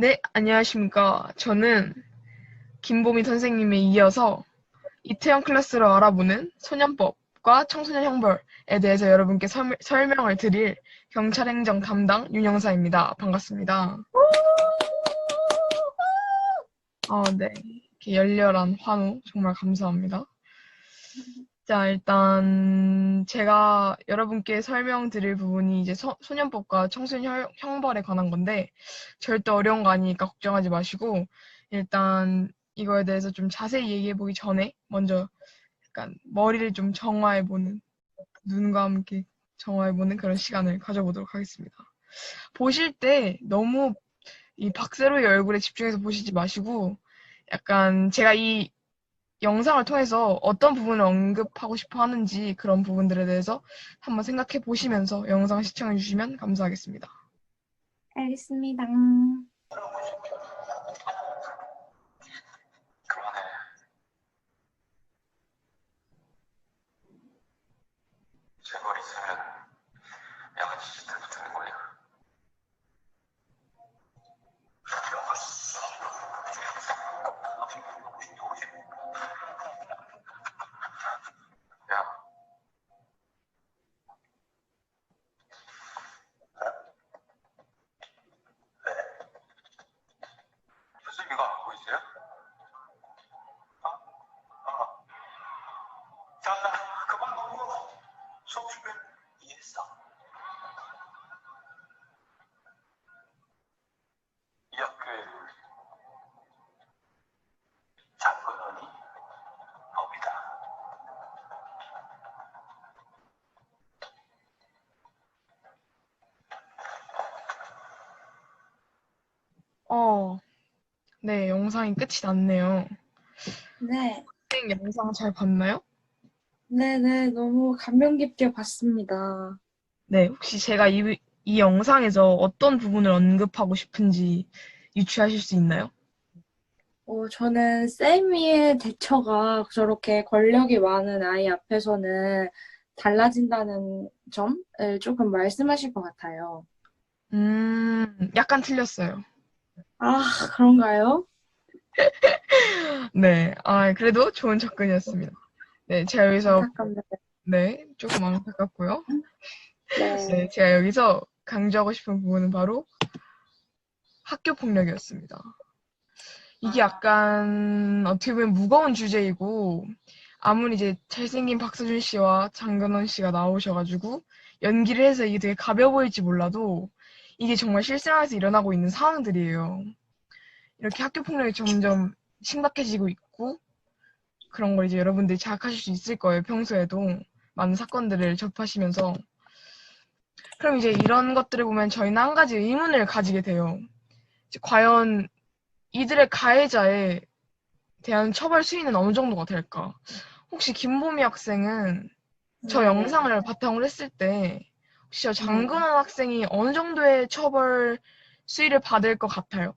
네, 안녕하십니까. 저는 김보미 선생님에 이어서 이태원 클래스로 알아보는 소년법과 청소년 형벌에 대해서 여러분께 설, 설명을 드릴 경찰행정 담당 윤영사입니다. 반갑습니다. 어, 네. 이렇게 열렬한 환호 정말 감사합니다. 자, 일단 제가 여러분께 설명드릴 부분이 이제 소, 소년법과 청소년 형- 형벌에 관한 건데 절대 어려운 거 아니니까 걱정하지 마시고 일단 이거에 대해서 좀 자세히 얘기해 보기 전에 먼저 약간 머리를 좀 정화해 보는 눈과 함께 정화해 보는 그런 시간을 가져보도록 하겠습니다. 보실 때 너무 이 박세로의 얼굴에 집중해서 보시지 마시고 약간 제가 이 영상을 통해서 어떤 부분을 언급하고 싶어 하는지 그런 부분들에 대해서 한번 생각해 보시면서 영상 시청해 주시면 감사하겠습니다. 알겠습니다. 그만해. 제발 있으면 양아치 짓을 붙는 거야. 야. 선생님 이거 안 보이세요? 자, 나 그만 너무 수업 준비 이해했어. 이 학교에 장근원이 법이다. 어, 네, 영상이 끝이 났네요. 네, 선생님 영상 잘 봤나요? 네네, 너무 감명 깊게 봤습니다. 네, 혹시 제가 이, 이 영상에서 어떤 부분을 언급하고 싶은지 유추하실 수 있나요? 어, 저는 세미의 대처가 저렇게 권력이 많은 아이 앞에서는 달라진다는 점을 조금 말씀하실 것 같아요. 음, 약간 틀렸어요. 아, 그런가요? 네, 아, 그래도 좋은 접근이었습니다. 네, 제가 여기서. 네, 조금 안타깝고요. 네. 네, 제가 여기서 강조하고 싶은 부분은 바로 학교 폭력이었습니다. 이게 약간 어떻게 보면 무거운 주제이고 아무리 이제 잘생긴 박서준 씨와 장근원 씨가 나오셔가지고 연기를 해서 이게 되게 가벼워 보일지 몰라도 이게 정말 실생활에서 일어나고 있는 상황들이에요. 이렇게 학교 폭력이 점점 심각해지고 있고 그런 걸 이제 여러분들이 자각하실 수 있을 거예요. 평소에도 많은 사건들을 접하시면서 그럼 이제 이런 것들을 보면 저희는 한 가지 의문을 가지게 돼요. 과연 이들의 가해자에 대한 처벌 수위는 어느 정도가 될까? 혹시 김보미 학생은 저 네. 영상을 바탕으로 했을 때 혹시 저 장근원 학생이 어느 정도의 처벌 수위를 받을 것 같아요?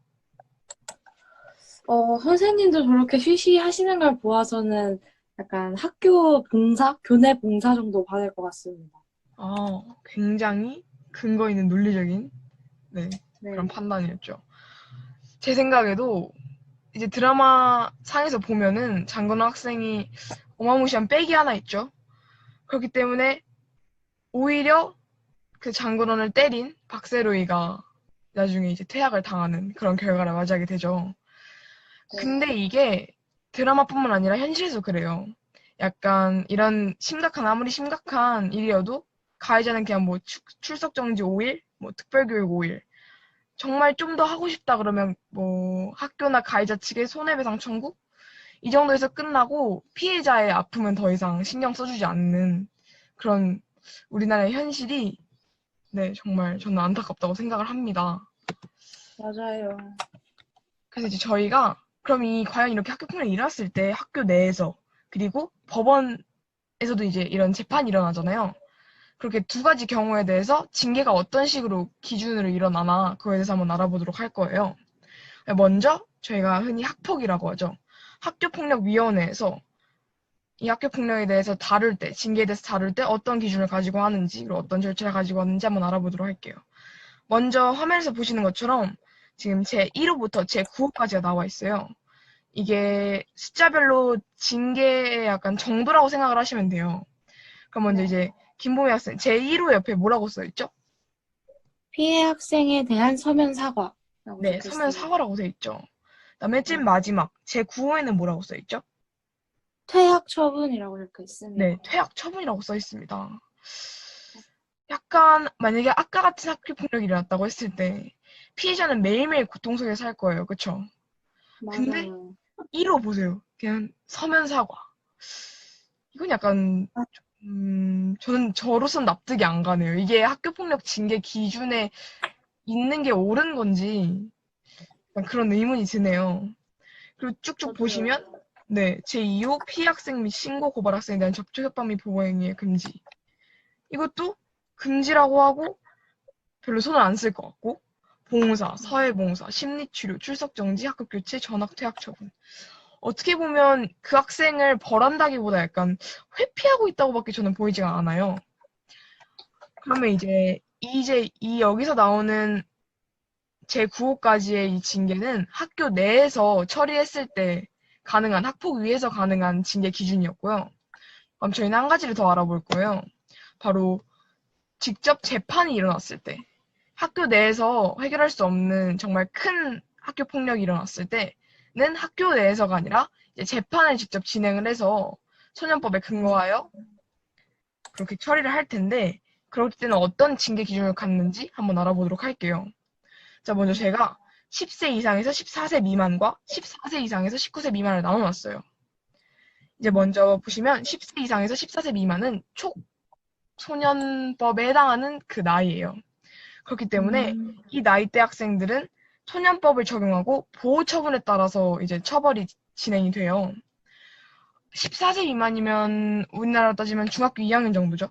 어, 선생님도 저렇게 쉬쉬하시는 걸 보아서는 약간 학교 봉사, 교내 봉사 정도 받을 것 같습니다. 아, 굉장히 근거 있는 논리적인 네, 네. 그런 판단이었죠. 제 생각에도 이제 드라마 상에서 보면은 장건호 학생이 어마무시한 백이 하나 있죠. 그렇기 때문에 오히려 그 장건호를 때린 박세로이가 나중에 이제 퇴학을 당하는 그런 결과를 맞이하게 되죠. 네. 근데 이게 드라마뿐만 아니라 현실에서 그래요. 약간 이런 심각한 아무리 심각한 일이어도 가해자는 그냥 뭐 추- 출석 정지 5일, 뭐 특별교육 5일. 정말 좀 더 하고 싶다 그러면 뭐 학교나 가해자 측에 손해배상 청구 이 정도에서 끝나고 피해자의 아픔은 더 이상 신경 써주지 않는 그런 우리나라의 현실이 네 정말 저는 안타깝다고 생각을 합니다. 맞아요. 그래서 이제 저희가 그럼 이 과연 이렇게 학교 폭력이 일어났을 때 학교 내에서 그리고 법원에서도 이제 이런 재판이 일어나잖아요. 그렇게 두 가지 경우에 대해서 징계가 어떤 식으로 기준으로 일어나나 그거에 대해서 한번 알아보도록 할 거예요. 먼저 저희가 흔히 학폭이라고 하죠. 학교폭력위원회에서 이 학교 폭력에 대해서 다룰 때, 징계에 대해서 다룰 때 어떤 기준을 가지고 하는지, 그리고 어떤 절차를 가지고 하는지 한번 알아보도록 할게요. 먼저 화면에서 보시는 것처럼 지금 제 1호부터 제 9호까지가 나와 있어요. 이게 숫자별로 징계의 약간 정도라고 생각을 하시면 돼요. 그럼 먼저 네. 이제 김보미 학생 제 1호 옆에 뭐라고 써 있죠? 피해 학생에 대한 서면 사과. 네, 서면 사과라고 돼 있죠. 그다음에 찐 마지막 제 9호에는 뭐라고 써 있죠? 퇴학 처분이라고 적혀 있습니다. 네, 퇴학 처분이라고 써 있습니다. 약간 만약에 아까 같은 학교 폭력이 일어났다고 했을 때 피해자는 매일매일 고통 속에 살 거예요. 그쵸? 근데 맞아요. 1호 보세요. 그냥 서면 사과. 이건 약간 음, 저는 저로선 납득이 안 가네요. 이게 학교 폭력 징계 기준에 있는 게 옳은 건지 그런 의문이 드네요. 그리고 쭉쭉. 보시면 네, 제2호 피해 학생 및 신고 고발 학생에 대한 접촉 협박 및 보호 행위의 금지. 이것도 금지라고 하고 별로 손을 안 쓸 것 같고 봉사, 사회봉사, 심리치료, 출석 정지, 학급 교체, 전학 퇴학 처분. 어떻게 보면 그 학생을 벌한다기보다 약간 회피하고 있다고밖에 저는 보이지가 않아요. 그러면 이제 이제 이 여기서 나오는 제 9호까지의 이 징계는 학교 내에서 처리했을 때 가능한 학폭 위에서 가능한 징계 기준이었고요. 그럼 저희는 한 가지를 더 알아볼 거예요. 바로 직접 재판이 일어났을 때 학교 내에서 해결할 수 없는 정말 큰 학교 폭력이 일어났을 때는 학교 내에서가 아니라 재판을 직접 진행을 해서 소년법에 근거하여 그렇게 처리를 할 텐데 그럴 때는 어떤 징계 기준을 갖는지 한번 알아보도록 할게요. 자, 먼저 제가 10세 이상에서 14세 미만과 14세 이상에서 19세 미만을 나눠놨어요. 이제 먼저 보시면 10세 이상에서 14세 미만은 촉소년법에 해당하는 그 나이예요. 그렇기 때문에 음, 이 나이대 학생들은 소년법을 적용하고 보호 처분에 따라서 이제 처벌이 진행이 돼요. 14세 미만이면 우리나라로 따지면 중학교 2학년 정도죠.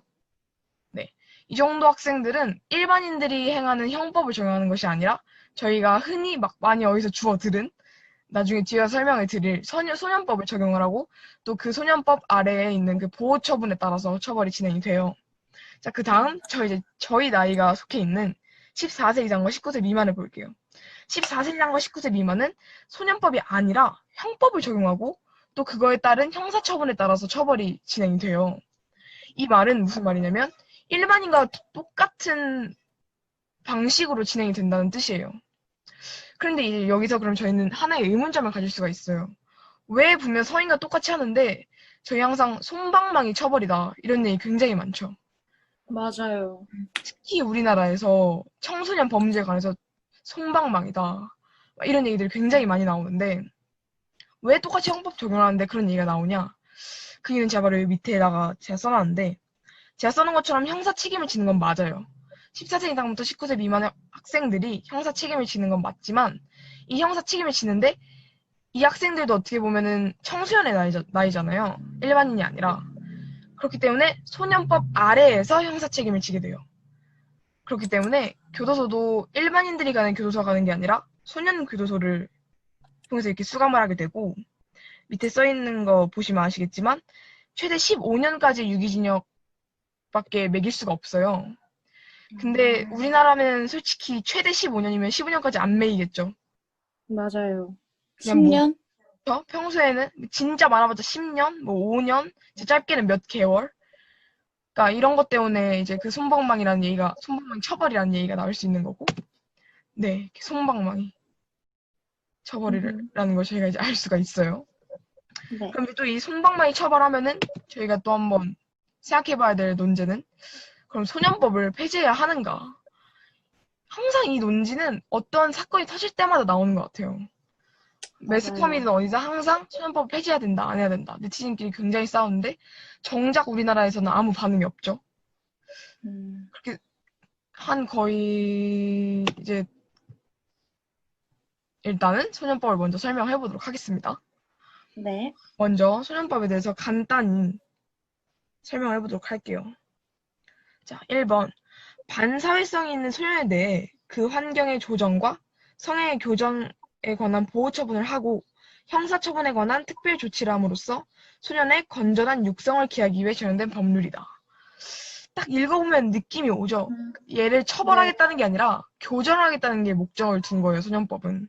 네. 이 정도 학생들은 일반인들이 행하는 형법을 적용하는 것이 아니라 저희가 흔히 막 많이 어디서 주워 들은 나중에 뒤에 설명을 드릴 소년, 소년법을 적용을 하고 또 그 소년법 아래에 있는 그 보호 처분에 따라서 처벌이 진행이 돼요. 자, 그 다음 저 이제 저희 나이가 속해 있는 14세 이상과 19세 미만을 볼게요. 14세 이상과 19세 미만은 소년법이 아니라 형법을 적용하고 또 그거에 따른 형사처분에 따라서 처벌이 진행이 돼요. 이 말은 무슨 말이냐면 일반인과 똑같은 방식으로 진행이 된다는 뜻이에요. 그런데 이제 여기서 그럼 저희는 하나의 의문점을 가질 수가 있어요. 왜 분명 서인과 똑같이 하는데 저희 항상 솜방망이 처벌이다 이런 얘기 굉장히 많죠. 맞아요. 특히 우리나라에서 청소년 범죄에 관해서 솜방망이다. 막 이런 얘기들이 굉장히 많이 나오는데 왜 똑같이 형법 적용하는데 그런 얘기가 나오냐? 그 이유는 제가 바로 밑에다가 제가 써놨는데 제가 써놓은 것처럼 형사 책임을 지는 건 맞아요. 14세 이상부터 19세 미만의 학생들이 형사 책임을 지는 건 맞지만 이 형사 책임을 지는데 이 학생들도 어떻게 보면은 청소년의 나이자, 나이잖아요. 일반인이 아니라. 그렇기 때문에 소년법 아래에서 형사 책임을 지게 돼요. 그렇기 때문에 교도소도 일반인들이 가는 교도소가 가는 게 아니라 소년 교도소를 통해서 이렇게 수감을 하게 되고 밑에 써 있는 거 보시면 아시겠지만 최대 15년까지 유기징역 밖에 매길 수가 없어요. 근데 음, 우리나라면 솔직히 최대 15년이면 15년까지 안 매이겠죠. 맞아요. 그냥 뭐- 10년? 저 평소에는 진짜 많아봤자 10년, 뭐 5년, 진짜 짧게는 몇 개월. 그러니까 이런 것 때문에 이제 그 손방망이라는 얘기가 손방망이 처벌이라는 얘기가 나올 수 있는 거고, 네, 손방망이 처벌이라는 걸 저희가 이제 알 수가 있어요. 네. 그럼 또 이 손방망이 처벌하면은 저희가 또 한번 생각해봐야 될 논제는 그럼 소년법을 폐지해야 하는가? 항상 이 논지는 어떤 사건이 터질 때마다 나오는 것 같아요. 매스컴이든 어디든 항상 소년법 폐지해야 된다, 안 해야 된다. 네티즌끼리 굉장히 싸우는데 정작 우리나라에서는 아무 반응이 없죠. 음, 한 거의 이제 일단은 소년법을 먼저 설명해 보도록 하겠습니다. 네. 먼저 소년법에 대해서 간단히 설명을 해보도록 할게요. 자, 1번. 반사회성이 있는 소년에 대해 그 환경의 조정과 성행의 교정에 관한 보호 처분을 하고 형사 처분에 관한 특별 조치를 함으로써 소년의 건전한 육성을 기하기 위해 제정된 법률이다. 딱 읽어보면 느낌이 오죠. 음. 얘를 처벌하겠다는 게 아니라 교정하겠다는 게 목적을 둔 거예요, 소년법은.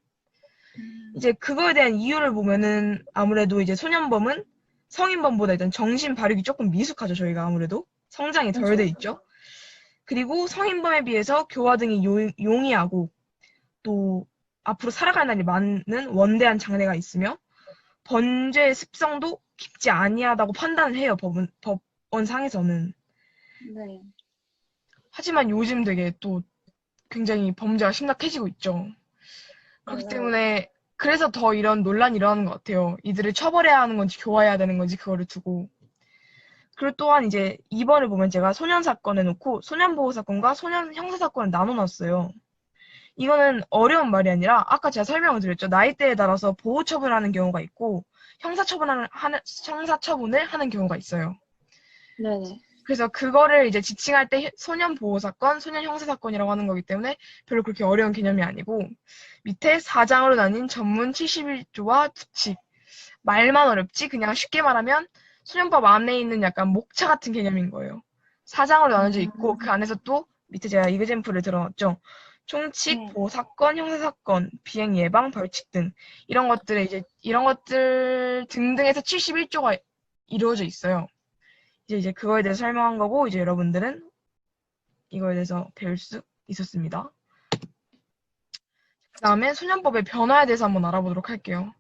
이제 그거에 대한 이유를 보면은 아무래도 이제 소년범은 성인범보다 일단 정신 발육이 조금 미숙하죠, 저희가 아무래도. 성장이 덜돼 그렇죠. 있죠. 그리고 성인범에 비해서 교화 등이 요- 용이하고 또 앞으로 살아갈 날이 많은 원대한 장래가 있으며 범죄의 습성도 깊지 아니하다고 판단을 해요, 법은, 법원상에서는. 네. 하지만 요즘 되게 또 굉장히 범죄가 심각해지고 있죠. 그렇기 맞아요. 때문에 그래서 더 이런 논란이 일어나는 것 같아요. 이들을 처벌해야 하는 건지 교화해야 되는 건지 그거를 두고. 그리고 또한 이제 2번을 보면 제가 소년 사건 해놓고 소년 보호 사건과 소년 형사 사건을 나눠 놨어요. 이거는 어려운 말이 아니라 아까 제가 설명을 드렸죠. 나이대에 따라서 보호 처분하는 경우가 있고 형사 처분하는 하는 형사 처분을 하는 경우가 있어요. 네네. 그래서 그거를 이제 지칭할 때 소년 보호 사건, 소년 형사 사건이라고 하는 거기 때문에 별로 그렇게 어려운 개념이 아니고 밑에 사장으로 나뉜 전문 71조와 규칙 말만 어렵지 그냥 쉽게 말하면 소년법 안에 있는 약간 목차 같은 개념인 거예요. 사장으로 나눠져 있고 그 안에서 또 밑에 제가 이그젠플을 들어놨죠. 총칙, 네. 보호 사건, 형사 사건, 비행 예방, 벌칙 등 이런 것들에 이제 이런 것들 등등에서 71조가 이루어져 있어요. 이제 이제 그거에 대해서 설명한 거고 이제 여러분들은 이거에 대해서 배울 수 있었습니다. 그 다음에 소년법의 변화에 대해서 한번 알아보도록 할게요.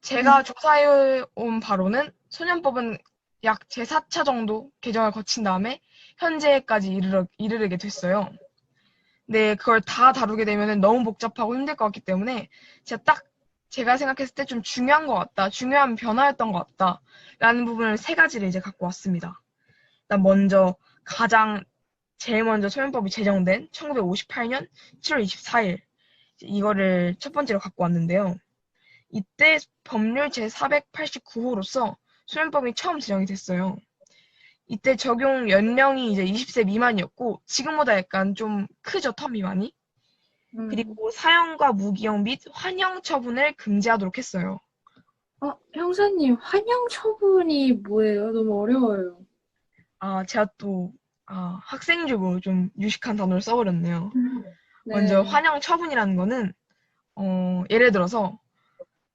제가 조사해 온 바로는 소년법은 약 제4차 정도 개정을 거친 다음에 현재까지 이르러, 이르게 됐어요. 근데 그걸 다 다루게 되면 너무 복잡하고 힘들 것 같기 때문에 제가 딱 제가 생각했을 때 좀 중요한 것 같다, 중요한 변화였던 것 같다 라는 부분을 세 가지를 이제 갖고 왔습니다. 일단 먼저 가장 제일 먼저 소년법이 제정된 1958년 7월 24일 이거를 첫 번째로 갖고 왔는데요. 이때 법률 제489호로서 소년법이 처음 제정이 됐어요. 이때 적용 연령이 이제 20세 미만이었고 지금보다 약간 좀 크죠 텀이 많이. 음. 그리고 사형과 무기형 및 환형 처분을 금지하도록 했어요. 어, 형사님, 환영 처분이 뭐예요? 너무 어려워요. 아 제가 또 아, 학생 주고 좀 유식한 단어를 써버렸네요. 네. 먼저 환영 처분이라는 거는 어, 예를 들어서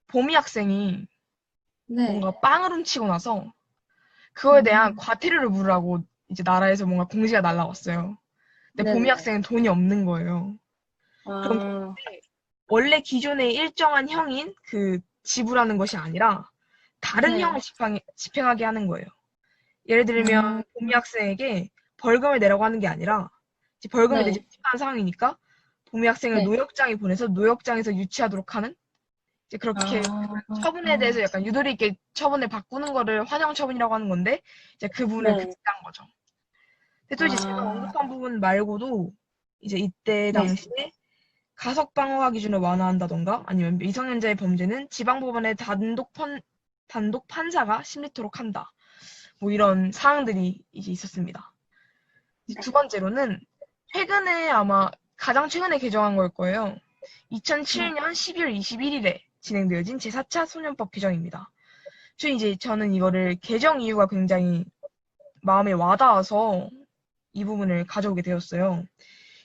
봄이 학생이 네. 뭔가 빵을 훔치고 나서 그거에 대한 음. 과태료를 물으라고 이제 나라에서 뭔가 공지가 날라왔어요. 근데 네네. 봄이 학생은 돈이 없는 거예요. 아, 원래 기존의 일정한 형인 그 지불하는 것이 아니라 다른 네. 형을 집행, 집행하게 하는 거예요. 예를 들면 음. 봄이 학생에게 벌금을 내라고 하는 게 아니라 이제 벌금이 네. 내지 못한 상황이니까 봄이 학생을 네. 노역장에 보내서 노역장에서 유치하도록 하는 이제 그렇게 아, 처분에 대해서 약간 유도리 있게 처분을 바꾸는 거를 환영 처분이라고 하는 건데 이제 그 부분을 네. 금지한 거죠. 근데 또 이제 제가 아. 언급한 부분 말고도 이제 이때 네. 당시에 가석 방어화 기준을 완화한다던가 아니면 미성년자의 범죄는 지방법원의 단독 판 단독 판사가 심리토록 한다. 뭐 이런 사항들이 이제 있었습니다. 두 번째로는 최근에 아마 가장 최근에 개정한 걸 거예요. 2007년 12월 21일에 진행되어진 제4차 소년법 개정입니다. 저 이제 저는 이거를 개정 이유가 굉장히 마음에 와닿아서 이 부분을 가져오게 되었어요.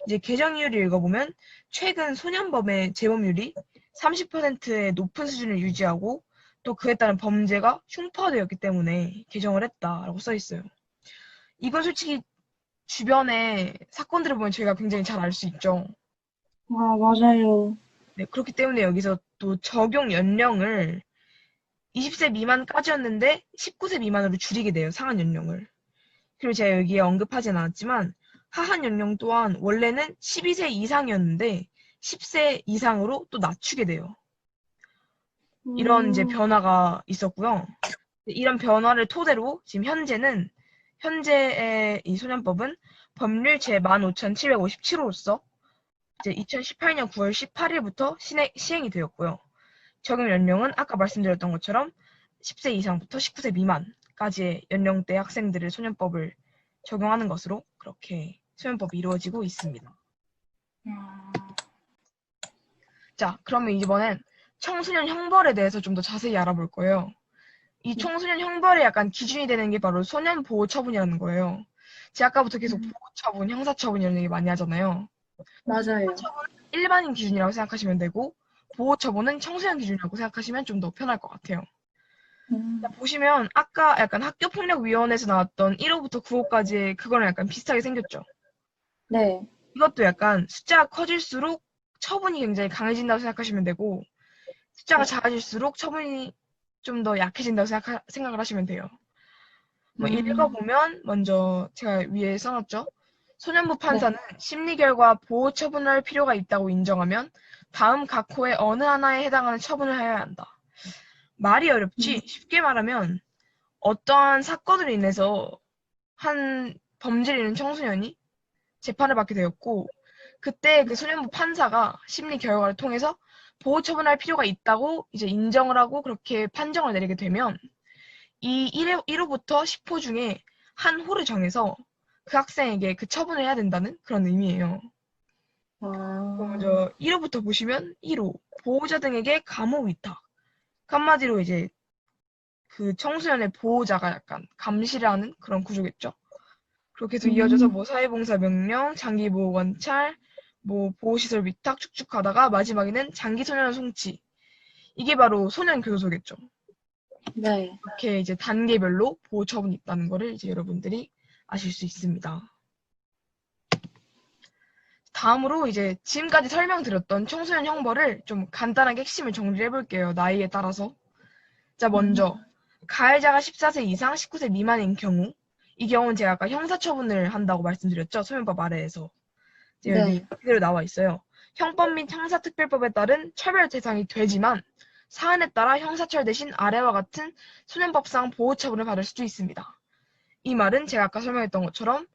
이제 개정 이유를 읽어보면 최근 소년범의 재범률이 30%의 높은 수준을 유지하고 또 그에 따른 범죄가 흉파되었기 때문에 개정을 했다라고 써 있어요. 이건 솔직히 주변의 사건들을 보면 저희가 굉장히 잘 알 수 있죠. 아, 맞아요. 네, 그렇기 때문에 여기서 또 적용 연령을 20세 미만까지였는데 19세 미만으로 줄이게 돼요, 상한 연령을. 그리고 제가 여기에 언급하진 않았지만 하한 연령 또한 원래는 12세 이상이었는데 10세 이상으로 또 낮추게 돼요. 이런 이제 음, 변화가 있었고요. 이런 변화를 토대로 지금 현재는 현재의 이 소년법은 법률 제 15,757호로서 이제 2018년 9월 18일부터 시행, 시행이 되었고요. 적용 연령은 아까 말씀드렸던 것처럼 10세 이상부터 19세 미만까지의 연령대 학생들을 소년법을 적용하는 것으로 그렇게 소년법이 이루어지고 있습니다. 아, 자, 그러면 이번엔 청소년 형벌에 대해서 좀 더 자세히 알아볼 거예요. 이 청소년 형벌의 약간 기준이 되는 게 바로 소년 보호 처분이라는 거예요. 제가 아까부터 계속 음. 보호 처분, 형사 처분 이런 얘기 많이 하잖아요. 맞아요. 일반인 기준이라고 생각하시면 되고 보호 처분은 청소년 기준이라고 생각하시면 좀 더 편할 것 같아요. 음. 보시면 아까 약간 학교폭력위원회에서 나왔던 1호부터 9호까지의 그거랑 약간 비슷하게 생겼죠. 네. 이것도 약간 숫자가 커질수록 처분이 굉장히 강해진다고 생각하시면 되고 숫자가 네. 작아질수록 처분이 좀 더 약해진다고 생각, 생각을 하시면 돼요. 뭐 음. 읽어보면 먼저 제가 위에 써놨죠. 소년부 판사는 심리 결과 보호 처분을 할 필요가 있다고 인정하면 다음 각 호의 어느 하나에 해당하는 처분을 해야 한다. 말이 어렵지 쉽게 말하면 어떠한 사건으로 인해서 한 범죄를 있는 청소년이 재판을 받게 되었고 그때 그 소년부 판사가 심리 결과를 통해서 보호 처분할 필요가 있다고 이제 인정을 하고 그렇게 판정을 내리게 되면 이 1호, 1호부터 10호 중에 한 호를 정해서 그 학생에게 그 처분을 해야 된다는 그런 의미예요. 아. 먼저 1호부터 보시면 1호 보호자 등에게 감호 위탁 한마디로 이제 그 청소년의 보호자가 약간 감시를 하는 그런 구조겠죠. 그렇게 해서 음. 이어져서 뭐 사회봉사 명령, 장기 보호 관찰, 뭐 보호시설 위탁 쭉쭉 가다가 마지막에는 장기 소년 송치 이게 바로 소년 교도소겠죠. 네. 이렇게 이제 단계별로 보호 처분이 있다는 거를 이제 여러분들이 아실 수 있습니다. 다음으로 이제 지금까지 설명드렸던 청소년 형벌을 좀 간단하게 핵심을 정리를 해볼게요. 나이에 따라서. 자, 먼저 가해자가 14세 이상 19세 미만인 경우 이 경우는 제가 아까 형사처분을 한다고 말씀드렸죠. 소년법 아래에서. 여기 네. 그대로 나와 있어요. 형법 및 형사특별법에 따른 처벌 대상이 되지만 사안에 따라 형사처 대신 아래와 같은 소년법상 보호처분을 받을 수도 있습니다. 이 말은 제가 아까 설명했던 것처럼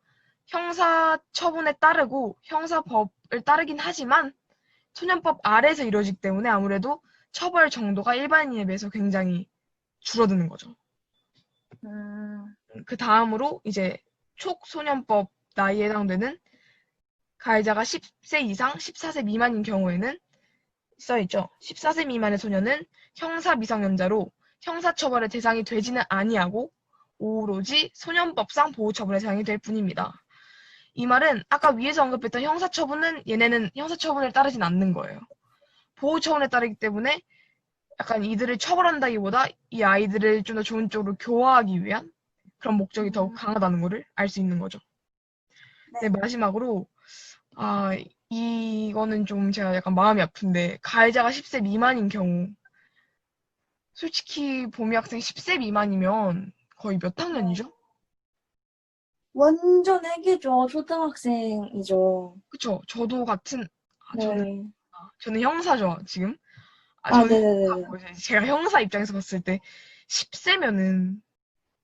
형사처분에 따르고 형사법을 따르긴 하지만 소년법 아래에서 이루어지기 때문에 아무래도 처벌 정도가 일반인에 비해서 굉장히 줄어드는 거죠. 음. 그 다음으로 이제 촉소년법 나이에 해당되는 가해자가 10세 이상 14세 미만인 경우에는 써있죠. 14세 미만의 소년은 형사 미성년자로 형사처벌의 대상이 되지는 아니하고 오로지 소년법상 보호처분의 대상이 될 뿐입니다. 이 말은 아까 위에서 언급했던 형사처분은 얘네는 형사처분을 따르진 않는 거예요. 보호처분에 따르기 때문에 약간 이들을 처벌한다기보다 이 아이들을 좀 더 좋은 쪽으로 교화하기 위한 그런 목적이 더욱 강하다는 것을 알 수 있는 거죠. 네, 마지막으로 아 이거는 좀 제가 약간 마음이 아픈데 가해자가 10세 미만인 경우 솔직히 보미 학생 10세 미만이면 거의 몇 학년이죠? 완전 애기죠. 초등학생이죠. 그쵸? 저도 같은 아, 네. 저는 저는 형사죠 지금. 아, 아, 저는 네네네. 형사고 이제 제가 형사 입장에서 봤을 때 10세면은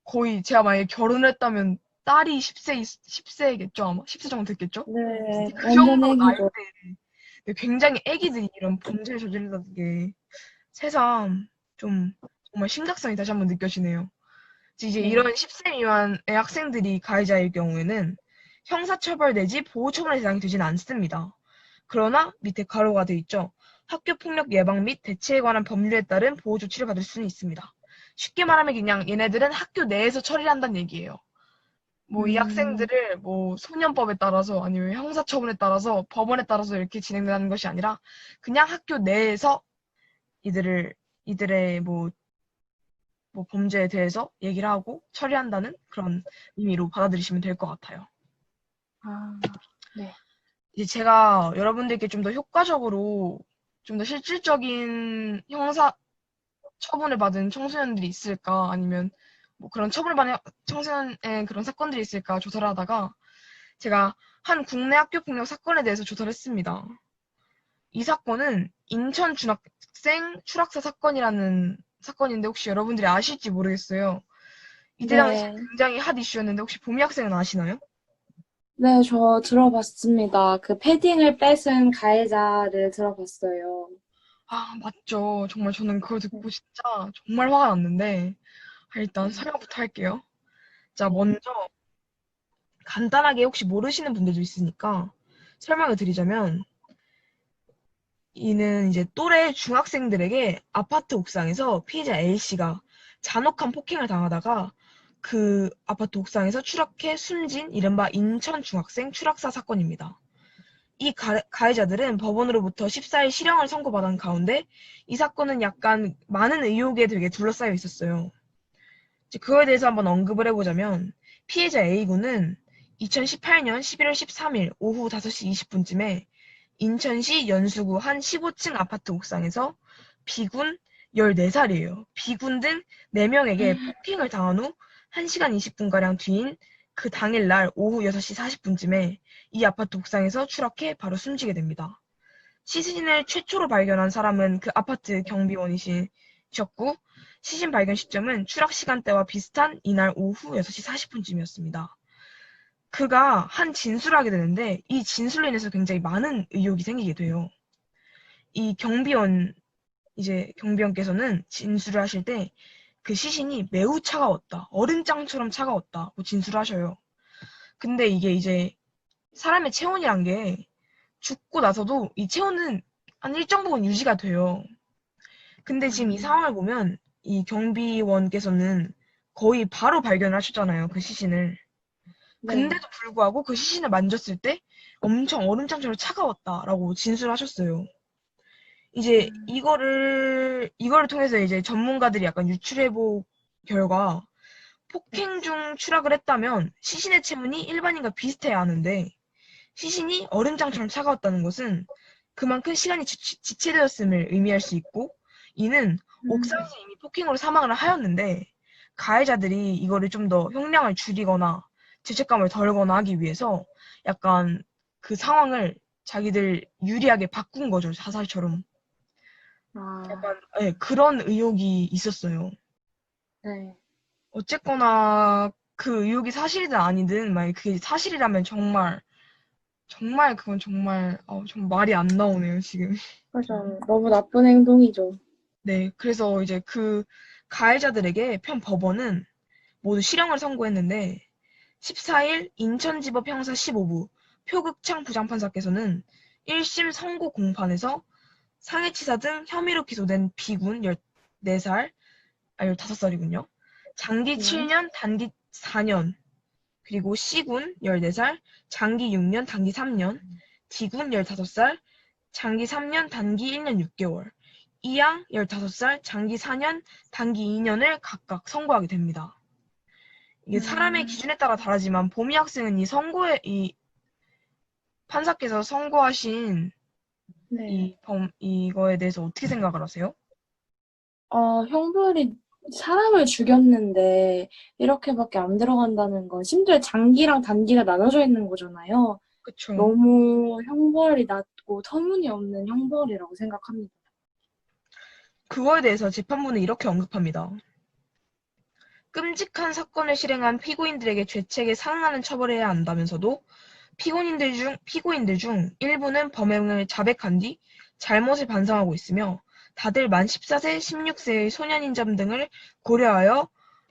거의 제가 만약에 결혼을 했다면 딸이 10세 10세겠죠 아마 10세 정도 됐겠죠? 네. 그 정도. 나이대 네, 굉장히 애기들이 이런 범죄를 저지른다는 게 새삼 좀 정말 심각성이 다시 한번 느껴지네요. 이제 네. 이런 10세 미만의 학생들이 가해자일 경우에는 형사처벌 내지 보호처분의 대상이 되지는 않습니다. 그러나 밑에 가로가 돼 있죠. 학교폭력 예방 및 대체에 관한 법률에 따른 보호 조치를 받을 수는 있습니다. 쉽게 말하면 그냥 얘네들은 학교 내에서 처리를 한다는 얘기예요. 뭐이 음. 학생들을 뭐 소년법에 따라서 아니면 형사처분에 따라서 법원에 따라서 이렇게 진행되는 것이 아니라 그냥 학교 내에서 이들을 이들의 뭐, 뭐 범죄에 대해서 얘기를 하고 처리한다는 그런 의미로 받아들이시면 될 것 같아요. 아, 이제 제가 여러분들께 좀 더 효과적으로 좀 더 실질적인 형사 처분을 받은 청소년들이 있을까 아니면 뭐 그런 처분을 받은 청소년의 그런 사건들이 있을까 조사를 하다가 제가 한 국내 학교 폭력 사건에 대해서 조사를 했습니다. 이 사건은 인천 중학생 추락사 사건이라는 사건인데 혹시 여러분들이 아실지 모르겠어요. 이때 네. 당시 굉장히 핫 이슈였는데 혹시 보미 학생은 아시나요? 네, 저 들어봤습니다. 그 패딩을 뺏은 가해자를 들어봤어요. 아, 맞죠. 정말 저는 그걸 듣고 진짜 정말 화가 났는데, 아, 일단 설명부터 할게요. 자, 먼저, 간단하게 혹시 모르시는 분들도 있으니까 설명을 드리자면, 이는 이제 또래 중학생들에게 아파트 옥상에서 피해자 A씨가 잔혹한 폭행을 당하다가 그 아파트 옥상에서 추락해 숨진 이른바 인천 중학생 추락사 사건입니다. 이 가, 가해자들은 법원으로부터 14일 실형을 선고받은 가운데 이 사건은 약간 많은 의혹에 되게 둘러싸여 있었어요. 그거에 대해서 한번 언급을 해보자면 피해자 A군은 2018년 11월 13일 오후 5시 20분쯤에 인천시 연수구 한 15층 아파트 옥상에서 B군 14살이에요. B군 등 4명에게 폭행을 당한 후 1시간 20분가량 뒤인 그 당일 날 오후 6시 40분쯤에 이 아파트 옥상에서 추락해 바로 숨지게 됩니다. 시신을 최초로 발견한 사람은 그 아파트 경비원이셨고 시신 발견 시점은 추락 시간대와 비슷한 이날 오후 6시 40분쯤이었습니다. 그가 한 진술을 하게 되는데 이 진술로 인해서 굉장히 많은 의혹이 생기게 돼요. 이 경비원 이제 경비원께서는 진술을 하실 때 그 시신이 매우 차가웠다. 얼음장처럼 차가웠다고 진술을 하셔요. 근데 이게 이제 사람의 체온이란 게 죽고 나서도 이 체온은 한 일정 부분 유지가 돼요. 근데 지금 이 상황을 보면 이 경비원께서는 거의 바로 발견을 하셨잖아요. 그 시신을. 네. 근데도 불구하고 그 시신을 만졌을 때 엄청 얼음장처럼 차가웠다라고 진술하셨어요. 이제 음. 이거를 이거를 통해서 이제 전문가들이 약간 유출해보 결과 폭행 중 추락을 했다면 시신의 체온이 일반인과 비슷해야 하는데 시신이 얼음장처럼 차가웠다는 것은 그만큼 시간이 지, 지체되었음을 의미할 수 있고 이는 음. 옥상에서 이미 폭행으로 사망을 하였는데 가해자들이 이거를 좀 더 형량을 줄이거나 죄책감을 덜거나 하기 위해서 약간 그 상황을 자기들 유리하게 바꾼 거죠 자살처럼 아, 약간 예, 그런 의혹이 있었어요. 네. 어쨌거나 그 의혹이 사실이든 아니든 만약 그게 사실이라면 정말 정말 그건 정말 어, 정말 말이 안 나오네요 지금. 그죠. 너무 나쁜 행동이죠. 네, 그래서 이제 그 가해자들에게 편 법원은 모두 실형을 선고했는데 14일 인천지법 형사 15부 표극창 부장판사께서는 1심 선고 공판에서 상해치사 등 혐의로 기소된 B군 14살, 아 15살이군요. 장기 네. 7년, 단기 4년, 그리고 C군 14살, 장기 6년, 단기 3년, D군 15살, 장기 3년, 단기 1년 6개월, 이양 15살, 장기 4년, 단기 2년을 각각 선고하게 됩니다. 이게 사람의 음. 기준에 따라 다르지만 보미 학생은 이 선고에 이 판사께서 선고하신 네. 이 범, 이거에 대해서 어떻게 생각을 하세요? 어, 형벌이 사람을 죽였는데 이렇게밖에 안 들어간다는 건 심지어 장기랑 단기가 나눠져 있는 거잖아요. 그쵸. 너무 형벌이 낮고 터무니없는 형벌이라고 생각합니다. 그거에 대해서 재판부는 이렇게 언급합니다. 끔찍한 사건을 실행한 피고인들에게 죄책에 상응하는 처벌을 해야 한다면서도 피고인들 중, 피고인들 중 일부는 범행을 자백한 뒤 잘못을 반성하고 있으며 다들 만 14세, 16세의 소년인 점 등을 고려하여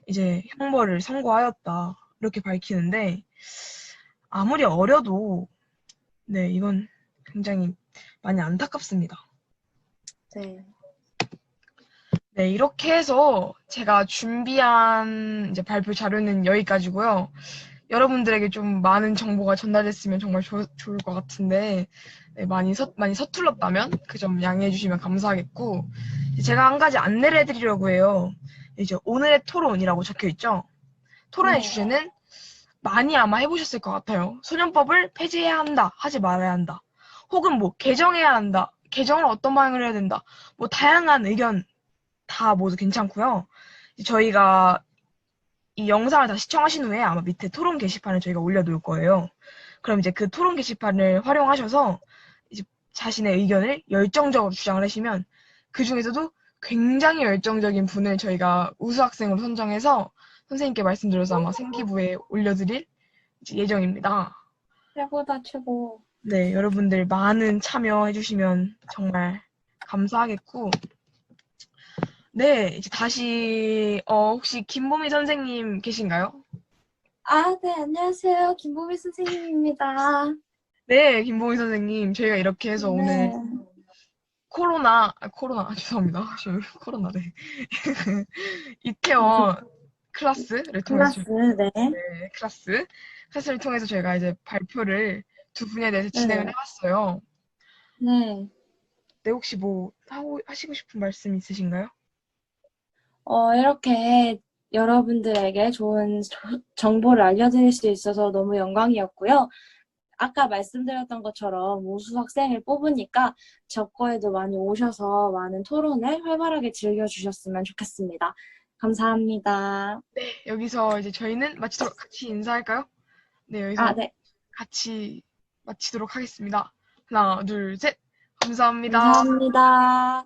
이제 형벌을 선고하였다. 이렇게 밝히는데 아무리 어려도 네, 이건 굉장히 많이 안타깝습니다. 네. 네, 이렇게 해서 제가 준비한 이제 발표 자료는 여기까지고요. 여러분들에게 좀 많은 정보가 전달됐으면 정말 좋, 좋을 것 같은데 네, 많이 서, 많이 서툴렀다면 그 점 양해해 주시면 감사하겠고 제가 한 가지 안내를 해드리려고 해요. 이제 오늘의 토론이라고 적혀 있죠. 토론의 네. 주제는 많이 아마 해보셨을 것 같아요. 소년법을 폐지해야 한다, 하지 말아야 한다. 혹은 뭐 개정해야 한다, 개정을 어떤 방향으로 해야 된다. 뭐 다양한 의견 다 모두 괜찮고요. 저희가 이 영상을 다 시청하신 후에 아마 밑에 토론 게시판을 저희가 올려놓을 거예요. 그럼 이제 그 토론 게시판을 활용하셔서 이제 자신의 의견을 열정적으로 주장을 하시면 그 중에서도 굉장히 열정적인 분을 저희가 우수학생으로 선정해서 선생님께 말씀드려서 아마 생기부에 올려드릴 예정입니다. 최고다, 최고. 네, 여러분들 많은 참여해주시면 정말 감사하겠고, 네, 이제 다시, 어, 혹시 김보미 선생님 계신가요? 아, 네, 안녕하세요. 김보미 선생님입니다. 네, 김보미 선생님. 저희가 이렇게 해서 오늘 네. 코로나, 아, 코로나, 죄송합니다. 저 코로나, 네. 이태원 클래스를 통해서 클래스, 네. 네, 클래스 클래스를 통해서 저희가 이제 발표를 두 분에 대해서 진행을 네. 해봤어요. 네. 네, 혹시 뭐 하고 하시고 싶은 말씀 있으신가요? 어, 이렇게 여러분들에게 좋은 조- 정보를 알려드릴 수 있어서 너무 영광이었고요. 아까 말씀드렸던 것처럼 우수 학생을 뽑으니까 적거에도 많이 오셔서 많은 토론을 활발하게 즐겨주셨으면 좋겠습니다. 감사합니다. 네, 여기서 이제 저희는 마치도록 같이 인사할까요? 네, 여기서 아, 네. 같이 마치도록 하겠습니다. 하나, 둘, 셋. 감사합니다. 감사합니다.